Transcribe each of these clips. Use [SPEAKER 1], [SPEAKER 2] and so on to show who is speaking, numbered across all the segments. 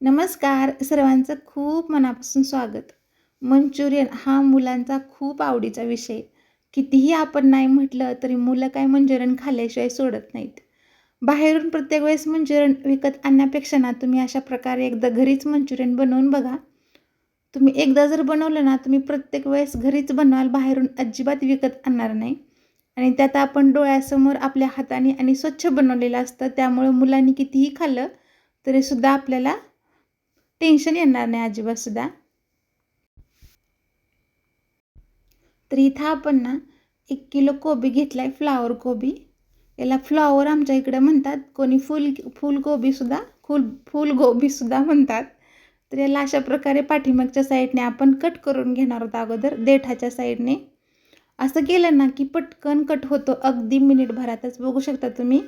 [SPEAKER 1] नमस्कार. सर्वांचं खूप मनापासून स्वागत. मंचुरियन हा मुलांचा खूप आवडीचा विषय. कितीही आपण नाही म्हटलं तरी मुलं काय मंचुरियन खाल्ल्याशिवाय सोडत नाहीत. बाहेरून प्रत्येक वेळेस मंचुरियन विकत आणण्यापेक्षा ना तुम्ही अशा प्रकारे एकदा घरीच मंचुरियन बनवून बघा. तुम्ही एकदा जर बनवलं ना तुम्ही प्रत्येक वेळेस घरीच बनवाल बाहेरून अजिबात विकत आणणार नाही. आणि त्यात आपण डोळ्यासमोर आपल्या हाताने आणि स्वच्छ बनवलेलं असतं त्यामुळं मुलांनी कितीही खाल्लं तरीसुद्धा आपल्याला टेन्शन येणार नाही अजिबातसुद्धा तर इथं आपण ना एक किलो कोबी घेतला आहे फ्लावर कोबी. याला फ्लॉवर आमच्या इकडे म्हणतात कोणी फुल फुलगोबीसुद्धा फुल फुलगोबीसुद्धा म्हणतात. तर याला अशा प्रकारे पाठीमागच्या साईडने आपण कट करून घेणार आहोत अगोदर देठाच्या साईडने. असं केलं ना की पटकन कट होतो अगदी मिनिटभरातच बघू शकता तुम्ही.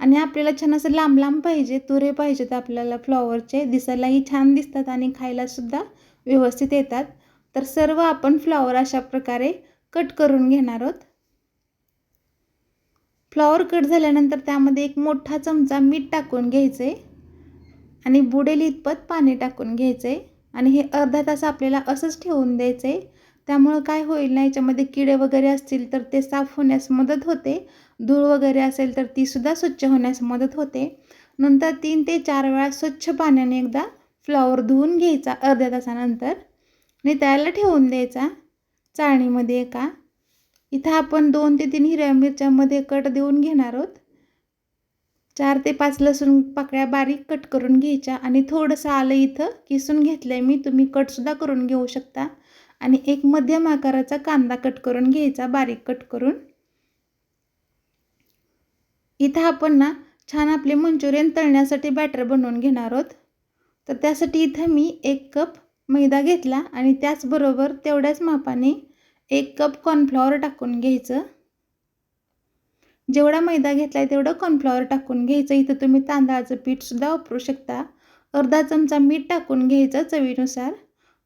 [SPEAKER 1] आणि आपल्याला छान असं लांब लांब पाहिजे तुरे पाहिजेत आपल्याला फ्लॉवरचे दिसायलाही छान दिसतात आणि खायलासुद्धा व्यवस्थित येतात. तर सर्व आपण फ्लॉवर अशा प्रकारे कट करून घेणार आहोत. फ्लॉवर कट झाल्यानंतर त्यामध्ये एक मोठा चमचा मीठ टाकून घ्यायचं आहे आणि बुडेल इतपत पाणी टाकून घ्यायचं आहे आणि हे अर्धा तास आपल्याला असंच ठेवून द्यायचं. आहे त्यामुळं काय होईल ना याच्यामध्ये किडे वगैरे असतील तर ते साफ होण्यास मदत होते. धूळ वगैरे असेल तर तीसुद्धा स्वच्छ होण्यास मदत होते. नंतर तीन ते चार वेळा स्वच्छ पाण्याने एकदा फ्लॉवर धुवून घ्यायचा अर्ध्या तासानंतर. आणि त्याला ठेवून द्यायचा चाळणीमध्ये एका. इथं आपण दोन ते तीन हिरव्या मिरच्यामध्ये कट देऊन घेणार आहोत. चार ते पाच लसूण पाकळ्या बारीक कट करून घ्यायच्या आणि थोडंसं आलं इथं किसून घेतलं आहे मी तुम्ही कटसुद्धा करून घेऊ शकता. आणि एक मध्यम आकाराचा कांदा कट करून घ्यायचा बारीक कट करून. इथं आपण ना छान आपले मंचुरियन तळण्यासाठी बॅटर बनवून घेणार आहोत. तर त्यासाठी इथं मी एक कप मैदा घेतला आणि त्याचबरोबर तेवढ्याच मापाने एक कप कॉर्नफ्लॉवर टाकून घ्यायचं. जेवढा मैदा घेतला आहे तेवढं कॉर्नफ्लॉवर टाकून घ्यायचं. इथं तुम्ही तांदळाचं पीठसुद्धा वापरू शकता. अर्धा चमचा मीठ टाकून घ्यायचं चवीनुसार.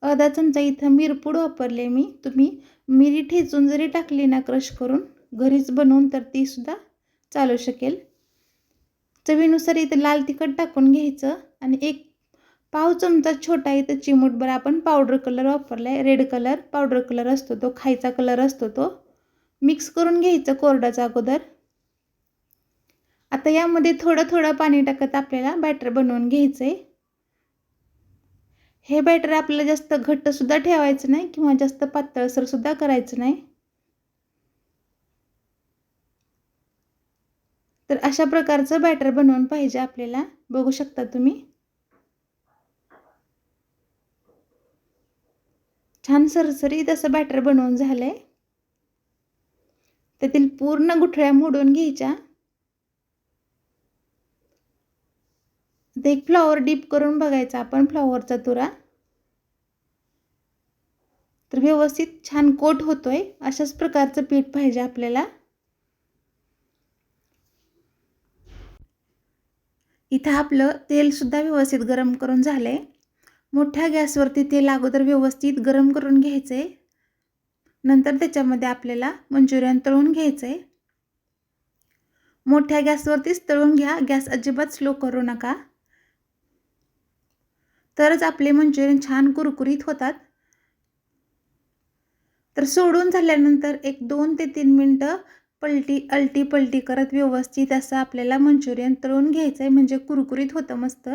[SPEAKER 1] अर्धा चमचा इथं मिरपूड वापरले मी. तुम्ही मिरी ठेचून जरी टाकली ना क्रश करून घरीच बनवून तर तीसुद्धा चालू शकेल. चवीनुसार इथं लाल तिखट टाकून घ्यायचं आणि एक पाव चमचा छोटा इथं चिमूटभर आपण पावडर कलर वापरला आहे रेड कलर पावडर कलर असतो तो खायचा कलर असतो तो. मिक्स करून घ्यायचं कोरडाचा अगोदर. आता यामध्ये थोडं थोडं पाणी टाकत आपल्याला बॅटर बनवून घ्यायचं आहे हे बॅटर आपल्याला जास्त घट्टसुद्धा ठेवायचं नाही किंवा जास्त पातळसरसुद्धा करायचं नाही. तर अशा प्रकारचं बॅटर बनवून पाहिजे आपल्याला. बघू शकता तुम्ही. छान सरसरीत असं बॅटर बनवून झालं आहे त्यातील पूर्ण गुठळ्या मोडून घ्यायच्या. ते एक फ्लॉवर डीप करून बघायचा आपण फ्लॉवरचा तुरा. तर व्यवस्थित छान कोट होतोय अशाच प्रकारचं पीठ पाहिजे आपल्याला. इथं आपलं तेलसुद्धा व्यवस्थित गरम करून झालं आहे मोठ्या गॅसवरती तेल अगोदर व्यवस्थित गरम करून घ्यायचं आहे नंतर त्याच्यामध्ये आपल्याला मंचुरियन तळून घ्यायचं आहे मोठ्या गॅसवरतीच तळून घ्या गॅस अजिबात स्लो करू नका. तरच आपले मंचुरियन छान कुरकुरीत होतात. तर सोडून झाल्यानंतर एक दोन ते तीन मिनटं पलटी अलटी पलटी करत व्यवस्थित असं आपल्याला मंचुरियन तळून घ्यायचं आहे म्हणजे कुरकुरीत होतं मस्त.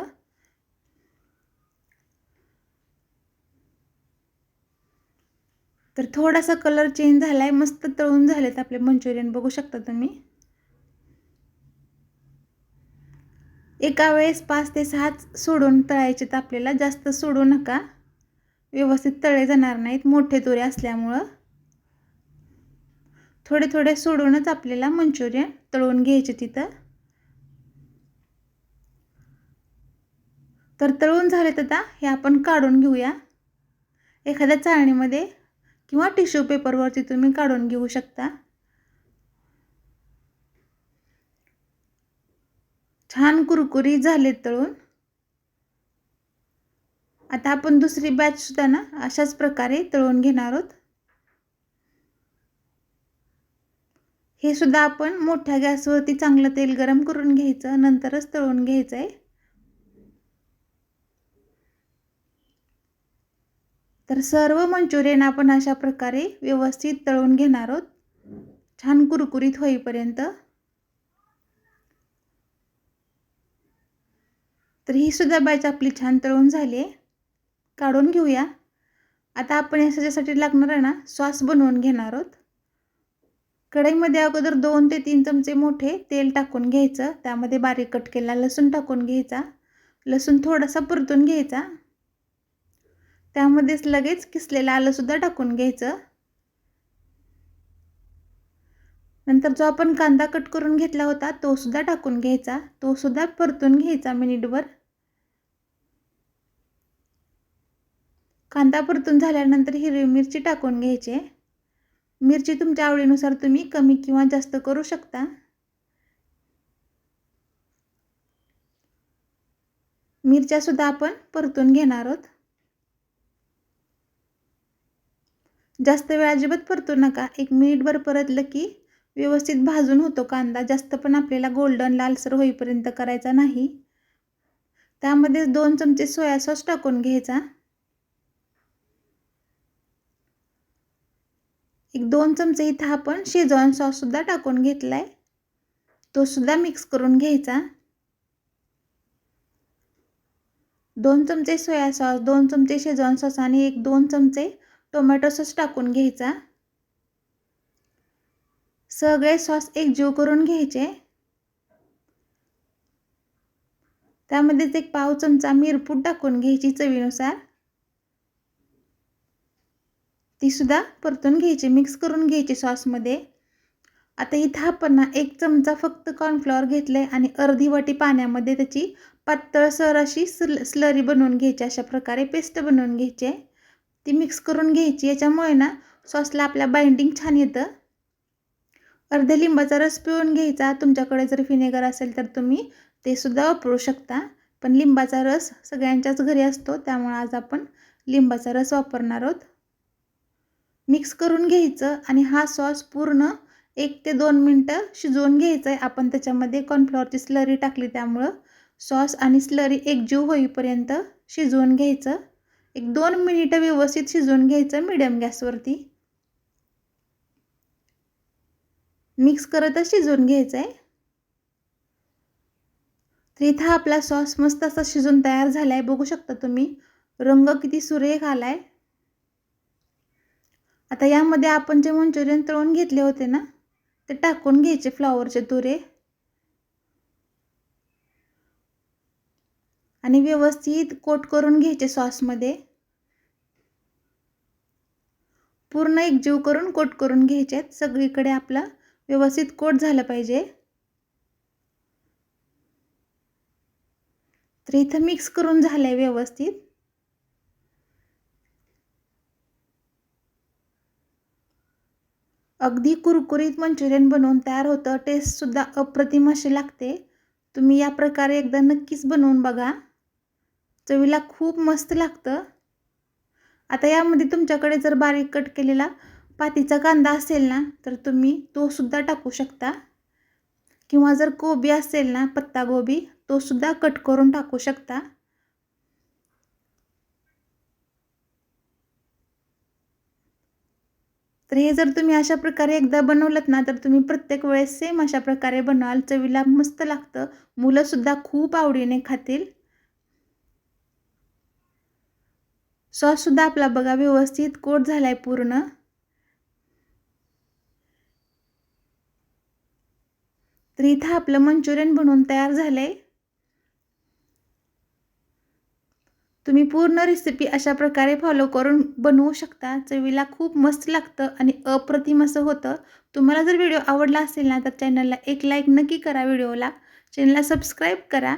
[SPEAKER 1] तर थोडासा कलर चेंज झाला आहे मस्त तळून झालेत आपले मंचुरियन बघू शकता तुम्ही. एका वेळेस पाच ते सहाच सोडून तळायचे तर आपल्याला जास्त सोडू नका. व्यवस्थित तळे जाणार नाहीत मोठे तुरे असल्यामुळं. थोडे थोडे सोडूनच आपल्याला मंचुरियन तळून घ्यायचे तिथं. तर तळून झालेत आता हे आपण काढून घेऊया. एखाद्या चाळणीमध्ये किंवा टिश्यू पेपरवरती तुम्ही काढून घेऊ शकता. छान कुरकुरी झाले तळून. आता आपण दुसरी बॅच सुद्धा ना अशाच प्रकारे तळून घेणार आहोत. हे सुद्धा आपण मोठ्या गॅसवरती चांगलं तेल गरम करून घ्यायचं नंतरच तळून घ्यायचं आहे तर सर्व मंचुरियन आपण अशा प्रकारे व्यवस्थित तळून घेणार आहोत. छान कुरकुरीत होईपर्यंत. तर ही सुद्धा बॅच आपली छान तळून झाली आहे. काढून घेऊया. आता आपण या सजासाठी लागणार आहे ना सॉस बनवून घेणार आहोत. कढईमध्ये अगोदर दोन ते तीन चमचे मोठे तेल टाकून घ्यायचं. त्यामध्ये बारीक कट केला लसूण टाकून घ्यायचा. लसूण थोडासा परतून घ्यायचा. त्यामध्येच लगेच किसलेलं आलंसुद्धा टाकून घ्यायचं. नंतर जो आपण कांदा कट करून घेतला होता तो सुद्धा टाकून घ्यायचा. तो सुद्धा परतून घ्यायचा मिनिटभर. कांदा परतून झाल्यानंतर हिरवी मिरची टाकून घ्यायची. मिरची तुमच्या आवडीनुसार तुम्ही कमी किंवा जास्त करू शकता. मिरच्यासुद्धा आपण परतून घेणार आहोत. जास्त वेळ अजिबात परतू नका. एक मिनिटभर परतलं की व्यवस्थित भाजून होतो कांदा. जास्त पण आपल्याला गोल्डन लालसर होईपर्यंत करायचा नाही. त्यामध्ये दोन चमचे सोया सॉस टाकून घ्यायचा. एक दोन चमचे इथं आपण शेजवान सॉससुद्धा टाकून घेतला आहे तो सुद्धा मिक्स करून घ्यायचा. दोन चमचे सोया सॉस दोन चमचे शेजवान सॉस आणि एक दोन चमचे टोमॅटो सॉस टाकून घ्यायचा. सगळे सॉस एकजीव करून घ्यायचे. त्यामध्येच एक पाव चमचा मिरपूड टाकून घ्यायची चवीनुसार. तीसुद्धा परतून घ्यायची मिक्स करून घ्यायची सॉसमध्ये आता इथं आपण ना एक चमचा फक्त कॉर्नफ्लॉवर घेतलं आहे आणि अर्धी वाटी पाण्यामध्ये त्याची पातळसर अशी स्ल स्लरी बनवून घ्यायची अशा प्रकारे पेस्ट बनवून घ्यायची. आहे ती मिक्स करून घ्यायची याच्यामुळे ना सॉसला आपल्या बाइंडिंग छान येतं. अर्ध्या लिंबाचा रस पिळून घ्यायचा तुमच्याकडे जर व्हिनेगर असेल तर तुम्ही ते सुद्धा वापरू शकता. पण लिंबाचा रस सगळ्यांच्याच घरी असतो त्यामुळे आज आपण लिंबाचा रस वापरणार आहोत. मिक्स करून घ्यायचं आणि हा सॉस पूर्ण एक ते दोन मिनटं शिजवून घ्यायचं आहे आपण त्याच्यामध्ये कॉर्नफ्लॉवरची स्लरी टाकली त्यामुळं सॉस आणि स्लरी एकजीव होईपर्यंत शिजवून घ्यायचं. एक दोन मिनिटं व्यवस्थित शिजवून घ्यायचं मिडियम गॅसवरती मिक्स करतच शिजवून घ्यायचं आहे तर इथं आपला सॉस मस्त असा शिजून तयार झाला आहे बघू शकता तुम्ही रंग किती सुरेख आला आहे आता यामध्ये आपण जे मंचुरियन तळून घेतले होते ना ते टाकून घ्यायचे फ्लॉवरचे तुरे. आणि व्यवस्थित कोट करून घ्यायचे सॉसमध्ये. पूर्ण एकजीव करून कोट करून घ्यायचे. आहेत सगळीकडे आपला व्यवस्थित कोट झालं पाहिजे. तर इथं मिक्स करून झालं आहे व्यवस्थित. अगदी कुरकुरीत मंचुरियन बनवून तयार होतं. टेस्टसुद्धा अप्रतिम अशी लागते. तुम्ही या प्रकारे एकदा नक्कीच बनवून बघा. चवीला खूप मस्त लागतं. आता यामध्ये तुमच्याकडे जर बारीक कट केलेला पातीचा कांदा असेल ना तर तुम्ही तोसुद्धा टाकू शकता. किंवा जर कोबी असेल ना पत्ता गोबी कट करून टाकू शकता. तर हे जर तुम्ही अशा प्रकारे एकदा बनवलं ना तर तुम्ही प्रत्येक वेळेस सेम अशा प्रकारे बनवाल. चवीला मस्त लागतं. मुलंसुद्धा खूप आवडीने खातील. सॉससुद्धा आपला बघा व्यवस्थित कोट झाला आहे पूर्ण. तर इथं आपलं मंचुरियन बनवून तयार झालं आहे तुम्ही पूर्ण रेसिपी अशा प्रकारे फॉलो करून बनवू शकता. चवीला खूप मस्त लागतं आणि अप्रतिम असं होतं. तुम्हाला जर व्हिडिओ आवडला असेल ना तर चॅनलला एक लाईक नक्की करा व्हिडिओला चॅनलला सबस्क्राईब करा.